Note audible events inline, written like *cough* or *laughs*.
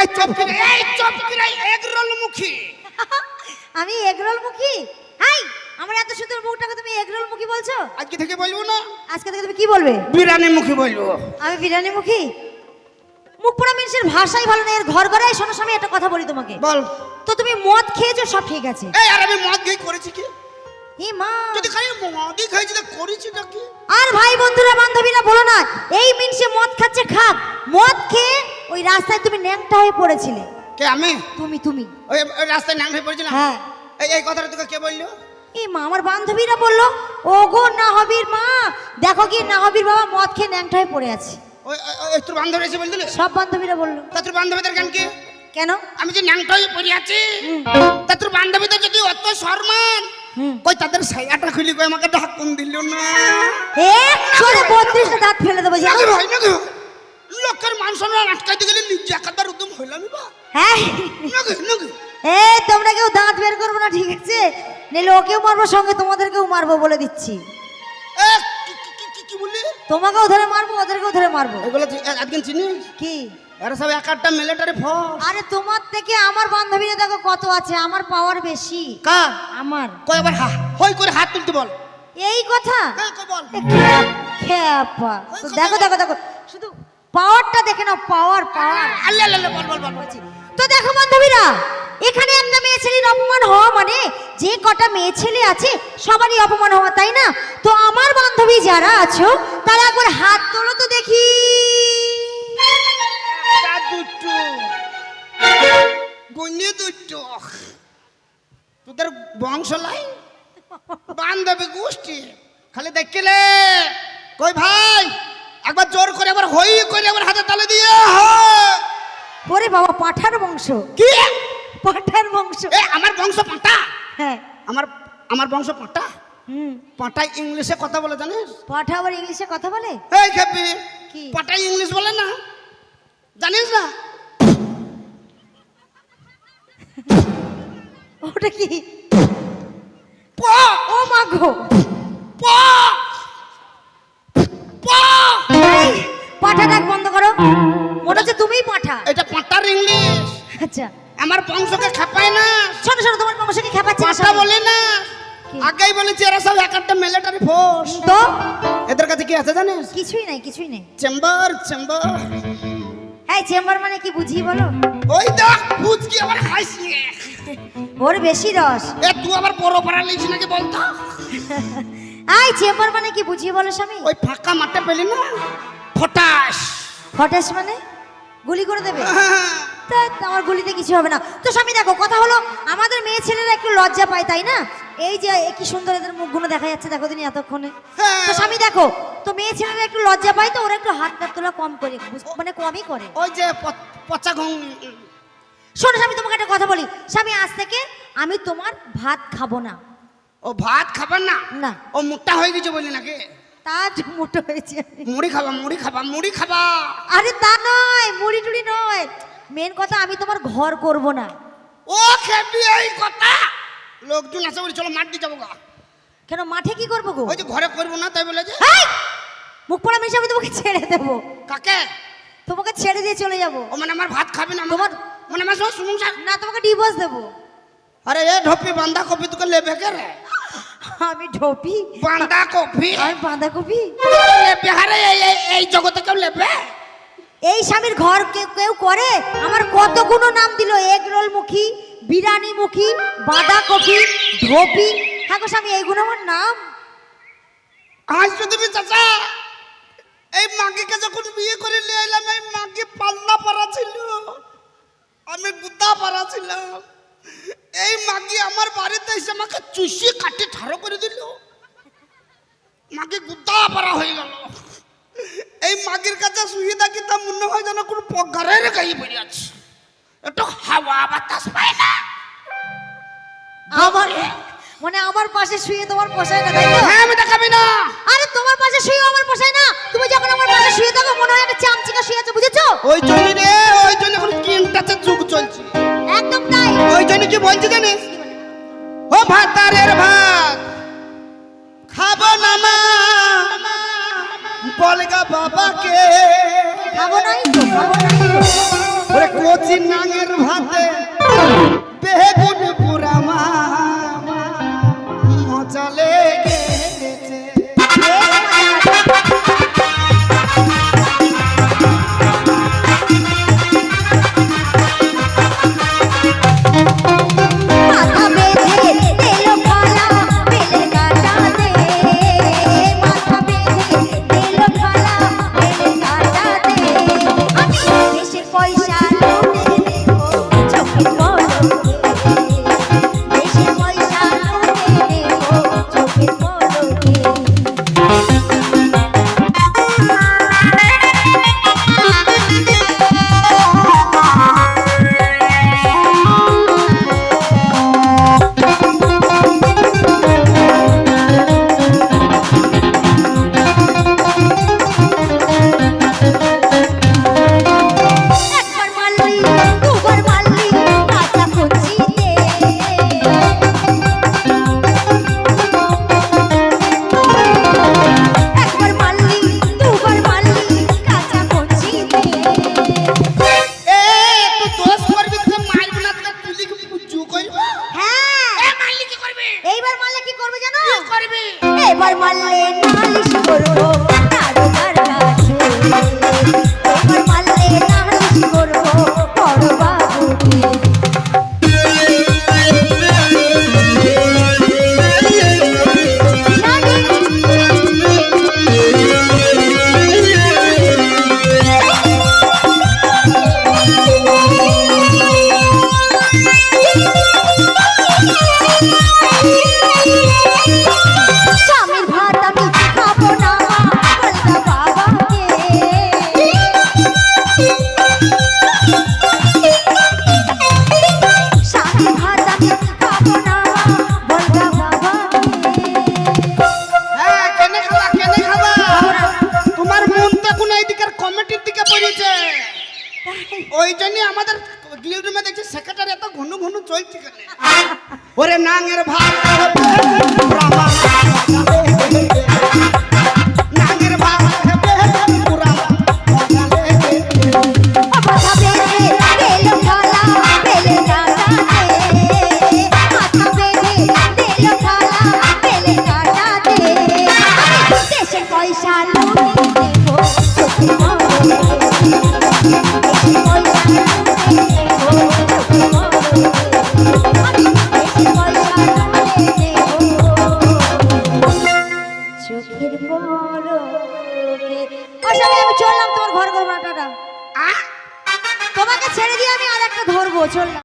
এই চপকি এই চপকি egg roll মুখী *laughs* আমি এগরোল মুখী হাই আমার এত সুন্দর মুখটাকে তুমি এগরোল মুখী বলছো? আজকে থেকে বলব না? আজকে থেকে তুমি কি বলবে? বিরিয়ানি মুখী বলব। আমি বিরিয়ানি মুখী মুখ পোড়া মানুষের ভাষাই ভালো না এর ঘর ঘরে শোনো স্বামী একটা কথা বলি তোমাকে। বল। তো তুমি মদ খেয়েছো সব ঠিক আছে। এই আর আমি মদ খেয়ে করেছি কি? ই মা। যদি খাই মদই খাইছি তো করেছি না কি? আর ভাই বন্ধুরা বান্ধবীরা বলো না এই মিনসে মদ খাচ্ছে খাক। মদ খেয়ে ওই রাস্তায় তুমি ন্যাংটা হয়ে পড়েছিলে। কে আমি? তুমি তুমি। ওই ওই রাস্তায় নাম হয়ে পড়েছিলাম? হ্যাঁ। এই এই কথাটা তোকে কে বলল? এই মা আমার বান্ধবীরা বলল ও গো নাহবির মা দেখো কি নাহবির বাবা মদ খেয়ে ন্যাংটা হয়ে পড়ে আছে। ওই ওই- তোর বান্ধবী এসে বলদিলে সব বান্ধবীরা বলল। তা তোর বান্ধবীদের গান কি? কেন? আমি যে ন্যাংটা হয়ে পড়ে আছি। তা তোর বান্ধবীদের যদি অত সম্মান। কই তাদের সায়াটা খুলি কই আমাকে ঢাকুন দিল না। এক চলে বত্রিশটা দাঁত ফেলে দেবো জানো? নাকি ভাই নাকি লোকের মান সম্মান আটকাইতে গেলে নিজে একাদার উদ্যম হইলামই বা। হ্যাঁ। নাকি নাকি? এই তোমরা কেউ দাঁত বের করব না ঠিক আছে? নিলে ওকেও মারবো সঙ্গে তোমাদেরকেও মারবো বলে দিচ্ছি। এ কি বললি? তোমাকেও ধরে মারবো ওদেরকেও ধরে মারবো। এগুলো আজকে চিনিস? কি? এরা সব এক একটা মিলিটারি ফোর্স আরে তোমার থেকে আমার বান্ধবীরা দেখো কত আছে আমার পাওয়ার বেশি। কা? আমার। কই আবার হা হই করে হাত তুলতে বল। এই কথা? হ্যাঁ বল। এ। দেখো দেখো দেখো। শুধু পাওয়ারটা দেখে নাও পাওয়ার পাওয়ার। আল্লাহ আল্লাহ বল বল বল তো দেখো বান্ধবীরা এখানে একটা মেয়ে ছেলের অপমান হওয়া মানে যে কটা মেয়ে ছেলে আছে সবারই অপমান হওয়া তাই না? তো আমার বান্ধবী যারা আছো তারা একবার হাত তোলো তো দেখি। তোদের বংশ লাই বান্ধবী গোষ্ঠী। খালি দেখলে। কই ভাই? একবার জোর করে আবার হই করে আবার হাতে তালে দিয়ে। ওরে বাবা পাঠার বংশ। কি? পাঠার বংশ। এ আমার বংশ পাটা? হ্যাঁ। আমার আমার বংশ পাটা? হুম। পাটা ইংলিশে কথা বলে জানিস? পাঠা আবার ইংলিশে কথা বলে? এই খেপি কি? পাটা ইংলিশ বলে না? জানিস না? ওটা কি? ও মা গো। পাটার আচ্ছা। আমার বংশকে খাপায় না। শোনো শোনো তোমার বংশকে খেপাচ্ছে সবাই। বলে না? আগেই বলেছি এরা সব এক একটা মিলিটারি ফোর্স তো? এদের কাছে কি আছে জানিস? কিছুই নাই কিছুই নেই। চেম্বার চেম্বার হ্যাঁ চেম্বার মানে কি বুঝি বলো? ওই দেখ বুঝ কি আবার হাসি। ওর বেশি রস। এ তুই আবার বড় পাড়া লিখছি নাকি বলতো? আই চেম্বার মানে কি বুঝিয়ে বলো স্বামী? ওই ফাঁকা মাঠে পেলি না? ফটাস। হঠাৎ মানে? গুলি করে দেবে? তা আমার গুলিতে কিছু হবে না। তো স্বামী দেখো কথা হলো আমাদের মেয়ে ছেলেরা একটু লজ্জা পায় তাই না? এই যে কি সুন্দর এদের মুখগুলো দেখা যাচ্ছে দেখো তুমি এতক্ষণে। হ্যাঁ। তো স্বামী দেখো তো মেয়ে ছেলেরা একটু লজ্জা পায় তো ওরা একটু হাত হাত তোলা কম করে মানে কমই করে। ওই যে প- পচা ঘুম শোনো স্বামী তোমাকে একটা কথা বলি। স্বামী আজ থেকে আমি তোমার ভাত খাব না। ও ভাত খাবার না? না। ও মোটা হয়ে গেছে বলি নাকি? তা মোটো হয়েছে। মুড়ি খাবা মুড়ি খাবা মুড়ি খাবা। আরে তা নয় মুড়ি টুড়ি নয়। মেন কথা আমি তোমার ঘর করব না। ও খেপি এই কথা? লোকজন আছে বলে চলো মাঠ দিয়ে যাব গা। কেন মাঠে কি করব গো? ওই যে ঘরে করব না তাই বলে যে। এই! মুখ পড়া মেশে আমি তোমাকে ছেড়ে দেবো। কাকে? তোমাকে ছেড়ে দিয়ে চলে যাব। ও মানে আমার ভাত খাবে না তোমার- মানে আমার সঙ্গে সংসার না তোমাকে ডিভোর্স দেবো। আরে এ ঢপি বান্দা কপি তোকে লেবে কে রে? আমি ঢোপি? বান্দা কপি আমি বাঁধাকপি? লেবে? হারে এই- এই- এই জগতে কেউ লেবে? এই স্বামীর ঘর কেউ করে? আমার কতগুলো নাম দিল? এগ রোল মুখী বিরিয়ানি মুখী বাঁধাকপি ঢোপি হ্যাঁ স্বামী, এইগুলো আমার নাম। আজ তুমি চাচা, এই মাগিকে যখন বিয়ে করে নিয়ে এলাম, এই মাগি পাল্লা পাড়া ছিল। আমি গুদা পাড়া ছিলাম। এই মাগি আমার বাড়িতে এসে আমাকে চুষি কাটে ঠাড়ো করে দিল। মাগি গুদা পাড়া হয়ে গেল। এই মাগির কাছে শুয়ে থাকি তা মনে হয় যেন কোনো পগারের গায়ে পড়ে আছে। একটু হাওয়া বাতাস পায় না। আমার মানে আমার পাশে শুয়ে তোমার পোষায় না তাই তো? হ্যাঁ আমি দেখাবি না। আরে তোমার পাশে শুয়ে আমার পোষায় না। তুমি যখন আমার পাশে শুয়ে থাকো মনে হয় একটা চামচিকা শুয়ে আছো বুঝেছ? ওই জন্য রে ওই জন্য এখন কিনটাতে যুগ চলছে। একদম তাই। ওই জন্য কি বলছি জানিস? ও ভাতারের ভাত বলগা বাবাকে। খাব নাই তো? খাব নাই ওরে কোচ নাঙের ভাতে। my, my ঘন চলছে ওরে নাঙের ভাত